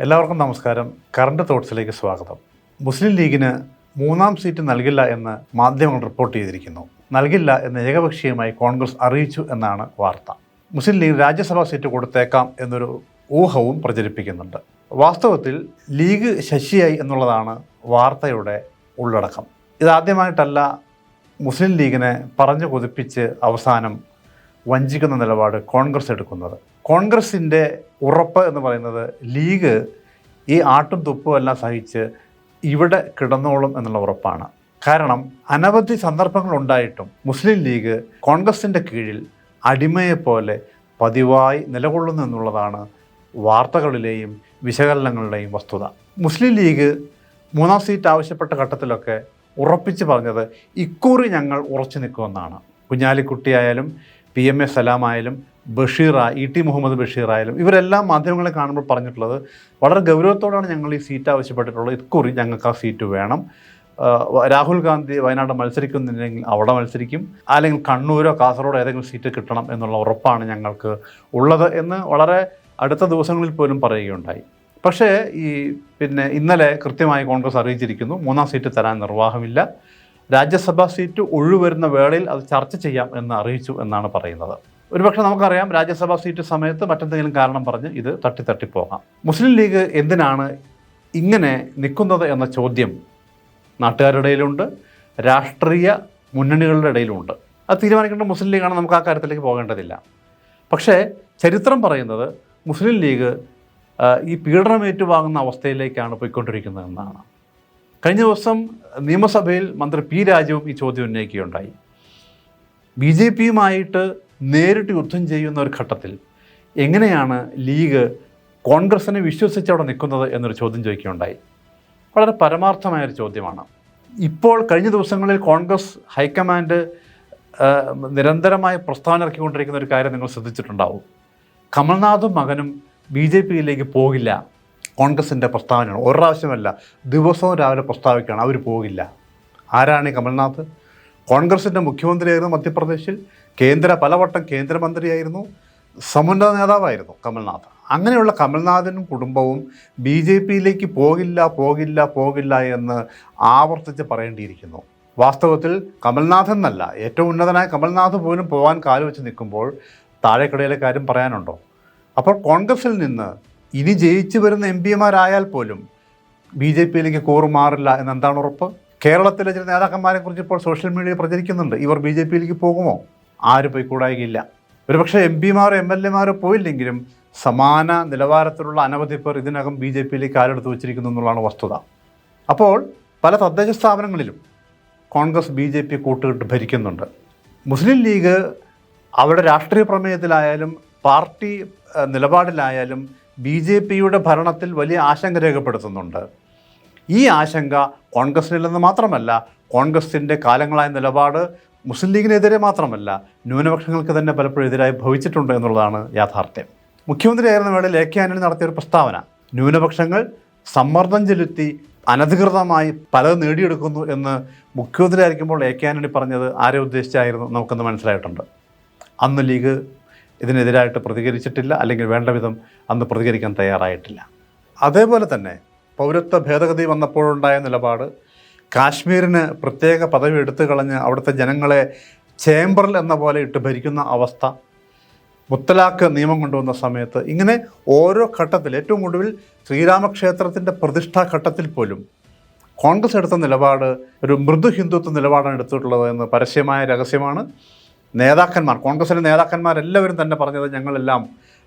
എല്ലാവർക്കും നമസ്കാരം. കറണ്ട് തോട്ട്സിലേക്ക് സ്വാഗതം. മുസ്ലിം ലീഗിന് മൂന്നാം സീറ്റ് നൽകില്ല എന്ന് മാധ്യമങ്ങൾ റിപ്പോർട്ട് ചെയ്തിരിക്കുന്നു. നൽകില്ല എന്ന് ഏകപക്ഷീയമായി കോൺഗ്രസ് അറിയിച്ചു എന്നാണ് വാർത്ത. മുസ്ലിം ലീഗ് രാജ്യസഭാ സീറ്റ് കൊടുത്തേക്കാം എന്നൊരു ഊഹവും പ്രചരിപ്പിക്കുന്നുണ്ട്. വാസ്തവത്തിൽ ലീഗ് ശശിയായി എന്നുള്ളതാണ് വാർത്തയുടെ ഉള്ളടക്കം. ഇതാദ്യമായിട്ടല്ല മുസ്ലിം ലീഗിനെ പറഞ്ഞു കൊതിപ്പിച്ച് അവസാനം വഞ്ചിക്കുന്ന നിലപാട് കോൺഗ്രസ് എടുക്കുന്നത്. കോൺഗ്രസിന്റെ ഉറപ്പ് എന്ന് പറയുന്നത് ലീഗ് ഈ ആട്ടും തുപ്പും എല്ലാം സഹിച്ച് ഇവിടെ കിടന്നോളും എന്നുള്ള ഉറപ്പാണ്. കാരണം അനവധി സന്ദർഭങ്ങളുണ്ടായിട്ടും മുസ്ലിം ലീഗ് കോൺഗ്രസിന്റെ കീഴിൽ അടിമയെപ്പോലെ പതിവായി നിലകൊള്ളുന്നു എന്നുള്ളതാണ് വാർത്തകളിലെയും വിശകലനങ്ങളുടെയും വസ്തുത. മുസ്ലിം ലീഗ് മൂന്നാം സീറ്റ് ആവശ്യപ്പെട്ട ഘട്ടത്തിലൊക്കെ ഉറപ്പിച്ച് പറഞ്ഞത് ഇക്കുറി ഞങ്ങൾ ഉറച്ചു നിൽക്കുമെന്നാണ്. കുഞ്ഞാലിക്കുട്ടിയായാലും പി എം എ സലാമായാലും ബഷീർ ഇ ടി മുഹമ്മദ് ബഷീർ ആയാലും ഇവരെല്ലാം മാധ്യമങ്ങളെ കാണുമ്പോൾ പറഞ്ഞിട്ടുള്ളത് വളരെ ഗൗരവത്തോടാണ് ഞങ്ങൾ ഈ സീറ്റ് ആവശ്യപ്പെട്ടിട്ടുള്ളത്. ഇക്കുറി ഞങ്ങൾക്ക് ആ സീറ്റ് വേണം. രാഹുൽ ഗാന്ധി വയനാട് മത്സരിക്കുന്നില്ലെങ്കിൽ അവിടെ മത്സരിക്കും. അല്ലെങ്കിൽ കണ്ണൂരോ കാസർഗോഡോ ഏതെങ്കിലും സീറ്റ് കിട്ടണം എന്നുള്ള ഉറപ്പാണ് ഞങ്ങൾക്ക് ഉള്ളത് എന്ന് വളരെ അടുത്ത ദിവസങ്ങളിൽ പോലും പറയുകയുണ്ടായി. പക്ഷേ ഈ പിന്നെ ഇന്നലെ കൃത്യമായി കോൺഗ്രസ് അറിയിച്ചിരിക്കുന്നു മൂന്നാം സീറ്റ് തരാൻ നിർവാഹമില്ല. രാജ്യസഭാ സീറ്റ് ഒഴിവരുന്ന വേളയിൽ അത് ചർച്ച ചെയ്യാം എന്ന് അറിയിച്ചു എന്നാണ് പറയുന്നത്. ഒരുപക്ഷെ നമുക്കറിയാം രാജ്യസഭാ സീറ്റ് സമയത്ത് മറ്റെന്തെങ്കിലും കാരണം പറഞ്ഞ് ഇത് തട്ടി തട്ടിപ്പോകാം മുസ്ലിം ലീഗ് എന്തിനാണ് ഇങ്ങനെ നിൽക്കുന്നത് എന്ന ചോദ്യം നാട്ടുകാരുടെ ഇടയിലുണ്ട് രാഷ്ട്രീയ മുന്നണികളുടെ ഇടയിലുമുണ്ട് അത് തീരുമാനിക്കേണ്ട മുസ്ലിം ലീഗാണ് നമുക്ക് ആ കാര്യത്തിലേക്ക് പോകേണ്ടതില്ല. പക്ഷേ ചരിത്രം പറയുന്നത് മുസ്ലിം ലീഗ് ഈ പീഡനം ഏറ്റുവാങ്ങുന്ന അവസ്ഥയിലേക്കാണ് പോയിക്കൊണ്ടിരിക്കുന്നത് എന്നാണ്. കഴിഞ്ഞ ദിവസം നിയമസഭയിൽ മന്ത്രി പി രാജുവും ഈ ചോദ്യം ഉന്നയിക്കുകയുണ്ടായി. ബി ജെ പിയുമായിട്ട് നേരിട്ട് യുദ്ധം ചെയ്യുന്ന ഒരു ഘട്ടത്തിൽ എങ്ങനെയാണ് ലീഗ് കോൺഗ്രസിനെ വിശ്വസിച്ച് അവിടെ നിൽക്കുന്നത് എന്നൊരു ചോദ്യം ചോദിക്കുകയുണ്ടായി. വളരെ പരമാർത്ഥമായൊരു ചോദ്യമാണ്. ഇപ്പോൾ കഴിഞ്ഞ ദിവസങ്ങളിൽ കോൺഗ്രസ് ഹൈക്കമാൻഡ് നിരന്തരമായ പ്രസ്താവന ഇറക്കിക്കൊണ്ടിരിക്കുന്ന ഒരു കാര്യം നിങ്ങൾ ശ്രദ്ധിച്ചിട്ടുണ്ടാവും. കമൽനാഥും മകനും ബി ജെ പിയിലേക്ക് പോകില്ല. കോൺഗ്രസിന്റെ പ്രസ്താവനയാണ് ഒരു പ്രാവശ്യമല്ല ദിവസവും രാവിലെ പ്രസ്താവിക്കുകയാണ്. അവർ പോകില്ല. ആരാണ് കമൽനാഥ്? കോൺഗ്രസിന്റെ മുഖ്യമന്ത്രിയായിരുന്നു മധ്യപ്രദേശിൽ കേന്ദ്ര പലവട്ടം കേന്ദ്രമന്ത്രിയായിരുന്നു സമുന്നത നേതാവായിരുന്നു കമൽനാഥ്. അങ്ങനെയുള്ള കമൽനാഥനും കുടുംബവും ബി ജെ പിയിലേക്ക് പോകില്ല പോകില്ല പോകില്ല എന്ന് ആവർത്തിച്ച് പറയേണ്ടിയിരിക്കുന്നു. വാസ്തവത്തിൽ കമൽനാഥ് എന്നല്ല ഏറ്റവും ഉന്നതനായ കമൽനാഥ് പോലും പോകാൻ കാലുവെച്ച് നിൽക്കുമ്പോൾ താഴെക്കിടയിലെ കാര്യം പറയാനുണ്ടോ? അപ്പോൾ കോൺഗ്രസിൽ നിന്ന് ഇനി ജയിച്ചു വരുന്ന എം പിമാരായാൽ പോലും ബി ജെ പിയിലേക്ക് കൂറുമാറില്ല എന്നെന്താണ് ഉറപ്പ്? കേരളത്തിലെ ചില നേതാക്കന്മാരെ കുറിച്ച് ഇപ്പോൾ സോഷ്യൽ മീഡിയ പ്രചരിക്കുന്നുണ്ട്. ഇവർ ബി ജെ പിയിലേക്ക് പോകുമോ? ആരും പോയി കൂടായികയില്ല. ഒരുപക്ഷെ എം പിമാരോ എം എൽ എമാരോ പോയില്ലെങ്കിലും സമാന നിലവാരത്തിലുള്ള അനവധി പേർ ഇതിനകം ബി ജെ പിയിലേക്ക് കാലെടുത്ത് വെച്ചിരിക്കുന്നു എന്നുള്ളതാണ് വസ്തുത. അപ്പോൾ പല തദ്ദേശ സ്ഥാപനങ്ങളിലും കോൺഗ്രസ് ബി ജെ പി കൂട്ടുകെട്ട് ഭരിക്കുന്നുണ്ട്. മുസ്ലിം ലീഗ് അവരുടെ രാഷ്ട്രീയ പ്രമേയത്തിലായാലും പാർട്ടി നിലപാടിലായാലും ബി ജെ പിയുടെ ഭരണത്തിൽ വലിയ ആശങ്ക രേഖപ്പെടുത്തുന്നുണ്ട്. ഈ ആശങ്ക കോൺഗ്രസിനില്ലെന്ന് മാത്രമല്ല കോൺഗ്രസിന്റെ കാലങ്ങളായ നിലപാട് മുസ്ലിം ലീഗിനെതിരെ മാത്രമല്ല ന്യൂനപക്ഷങ്ങൾക്ക് തന്നെ പലപ്പോഴും എതിരായി ഭവിച്ചിട്ടുണ്ട് എന്നുള്ളതാണ് യാഥാർത്ഥ്യം. മുഖ്യമന്ത്രിയായിരുന്ന വേളയിൽ എ കെ നടത്തിയ ഒരു പ്രസ്താവന ന്യൂനപക്ഷങ്ങൾ സമ്മർദ്ദം ചെലുത്തി അനധികൃതമായി പലത് നേടിയെടുക്കുന്നു എന്ന് മുഖ്യമന്ത്രി ആയിരിക്കുമ്പോൾ എ കെ ആന്റണി പറഞ്ഞത് ആരെ ഉദ്ദേശിച്ചായിരുന്നു നമുക്കൊന്ന് മനസ്സിലായിട്ടുണ്ട്. അന്ന് ലീഗ് ഇതിനെതിരായിട്ട് പ്രതികരിച്ചിട്ടില്ല അല്ലെങ്കിൽ വേണ്ട വിധം അന്ന് പ്രതികരിക്കാൻ തയ്യാറായിട്ടില്ല. അതേപോലെ തന്നെ പൗരത്വ ഭേദഗതി വന്നപ്പോഴുണ്ടായ നിലപാട് കാശ്മീരിന് പ്രത്യേക പദവി എടുത്തു കളഞ്ഞ് അവിടുത്തെ ജനങ്ങളെ ചേംബറിൽ എന്ന പോലെ ഇട്ട് ഭരിക്കുന്ന അവസ്ഥ മുത്തലാഖ് നിയമം കൊണ്ടുവന്ന സമയത്ത് ഇങ്ങനെ ഓരോ ഘട്ടത്തിൽ ഏറ്റവും ഒടുവിൽ ശ്രീരാമക്ഷേത്രത്തിന്റെ പ്രതിഷ്ഠാ ഘട്ടത്തിൽ പോലും കോൺഗ്രസ് എടുത്ത നിലപാട് ഒരു മൃദു ഹിന്ദുത്വ നിലപാടാണ് എടുത്തിട്ടുള്ളത് എന്ന് പരസ്യമായ രഹസ്യമാണ്. നേതാക്കന്മാർ കോൺഗ്രസിലെ നേതാക്കന്മാരെല്ലാവരും തന്നെ പറഞ്ഞത് ഞങ്ങളെല്ലാം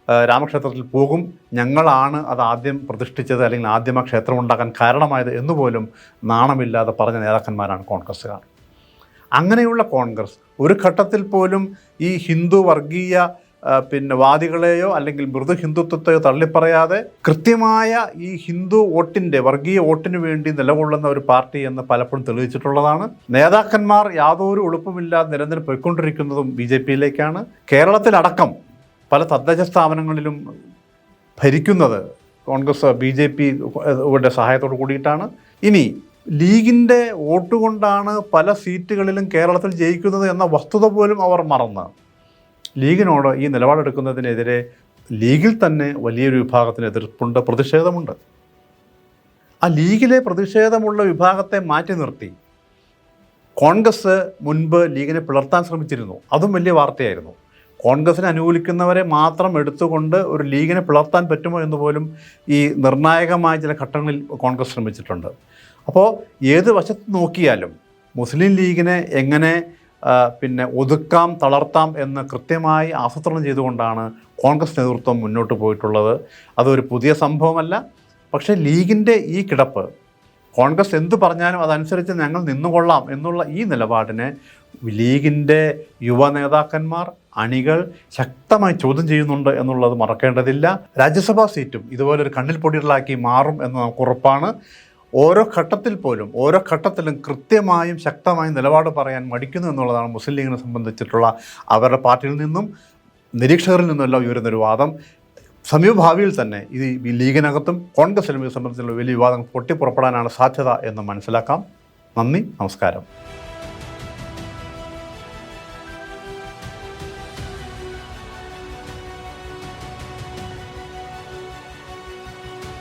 രാമക്ഷേത്രത്തിൽ പോകും. ഞങ്ങളാണ് അത് ആദ്യം പ്രതിഷ്ഠിച്ചത് അല്ലെങ്കിൽ ആദ്യം ആ ക്ഷേത്രം ഉണ്ടാക്കാൻ കാരണമായത് എന്നുപോലും നാണമില്ലാതെ പറഞ്ഞ നേതാക്കന്മാരാണ് കോൺഗ്രസ്സുകാർ. അങ്ങനെയുള്ള കോൺഗ്രസ് ഒരു ഘട്ടത്തിൽ പോലും ഈ ഹിന്ദു വർഗീയ പിന്നെ വാദികളെയോ അല്ലെങ്കിൽ മൃദു ഹിന്ദുത്വത്തെയോ തള്ളിപ്പറയാതെ കൃത്യമായ ഈ ഹിന്ദു വോട്ടിന്റെ വർഗീയ വോട്ടിന് വേണ്ടി നിലകൊള്ളുന്ന ഒരു പാർട്ടി എന്ന് പലപ്പോഴും തെളിയിച്ചിട്ടുള്ളതാണ്. നേതാക്കന്മാർ യാതൊരു എളുപ്പമില്ലാതെ നിരന്തരം പോയിക്കൊണ്ടിരിക്കുന്നതും ബി ജെ പിയിലേക്കാണ്. കേരളത്തിലടക്കം പല തദ്ദേശ സ്ഥാപനങ്ങളിലും ഭരിക്കുന്നത് കോൺഗ്രസ് ബി ജെ പി സഹായത്തോട് കൂടിയിട്ടാണ്. ഇനി ലീഗിന്റെ വോട്ട് കൊണ്ടാണ് പല സീറ്റുകളിലും കേരളത്തിൽ ജയിക്കുന്നത് എന്ന വസ്തുത പോലും അവർ മറന്ന്. ലീഗിനോട് ഈ നിലപാടെടുക്കുന്നതിനെതിരെ ലീഗിൽ തന്നെ വലിയൊരു വിഭാഗത്തിന് എതിർപ്പുണ്ട് പ്രതിഷേധമുണ്ട്. ആ ലീഗിലെ പ്രതിഷേധമുള്ള വിഭാഗത്തെ മാറ്റി നിർത്തി. കോൺഗ്രസ് മുൻപ് ലീഗിനെ പിളർത്താൻ ശ്രമിച്ചിരുന്നു. അതും വലിയ വാർത്തയായിരുന്നു. കോൺഗ്രസിനെ അനുകൂലിക്കുന്നവരെ മാത്രം എടുത്തുകൊണ്ട് ഒരു ലീഗിനെ പിളർത്താൻ പറ്റുമോ എന്ന് പോലും ഈ നിർണായകമായ ചില ഘട്ടങ്ങളിൽ കോൺഗ്രസ് ശ്രമിച്ചിട്ടുണ്ട്. അപ്പോൾ ഏത് വശത്ത് നോക്കിയാലും മുസ്ലിം ലീഗിനെ എങ്ങനെ പിന്നെ ഒതുക്കാം തളർത്താം എന്ന് കൃത്യമായി ആസൂത്രണം ചെയ്തുകൊണ്ടാണ് കോൺഗ്രസ് നേതൃത്വം മുന്നോട്ട് പോയിട്ടുള്ളത്. അതൊരു പുതിയ സംഭവമല്ല. പക്ഷേ ലീഗിന്റെ ഈ കിടപ്പ് കോൺഗ്രസ് എന്തു പറഞ്ഞാലും അതനുസരിച്ച് ഞങ്ങൾ നിന്നുകൊള്ളാം എന്നുള്ള ഈ നിലപാടിനെ ലീഗിന്റെ യുവ നേതാക്കന്മാർ അണികൾ ശക്തമായി ചോദ്യം ചെയ്യുന്നുണ്ട് എന്നുള്ളത് മറക്കേണ്ടതില്ല. രാജ്യസഭാ സീറ്റും ഇതുപോലെ ഒരു കണ്ണിൽ പൊടികളാക്കി മാറും എന്ന് നമുക്ക് ഉറപ്പാണ്. ഓരോ ഘട്ടത്തിൽ പോലും ഓരോ ഘട്ടത്തിലും കൃത്യമായും ശക്തമായും നിലപാട് പറയാൻ മടിക്കുന്നു എന്നുള്ളതാണ് മുസ്ലിം ലീഗിനെ സംബന്ധിച്ചിട്ടുള്ള അവരുടെ പാർട്ടിയിൽ നിന്നും നിരീക്ഷകരിൽ നിന്നുമെല്ലാം ഉയരുന്നൊരു വാദം. സമീപഭാവിയിൽ തന്നെ ഇത് ഈ ലീഗിനകത്തും കോൺഗ്രസിലും ഇത് സംബന്ധിച്ചുള്ള വലിയ വിവാദങ്ങൾ പൊട്ടിപ്പുറപ്പെടാനാണ് സാധ്യത എന്ന് മനസ്സിലാക്കാം. നന്ദി നമസ്കാരം.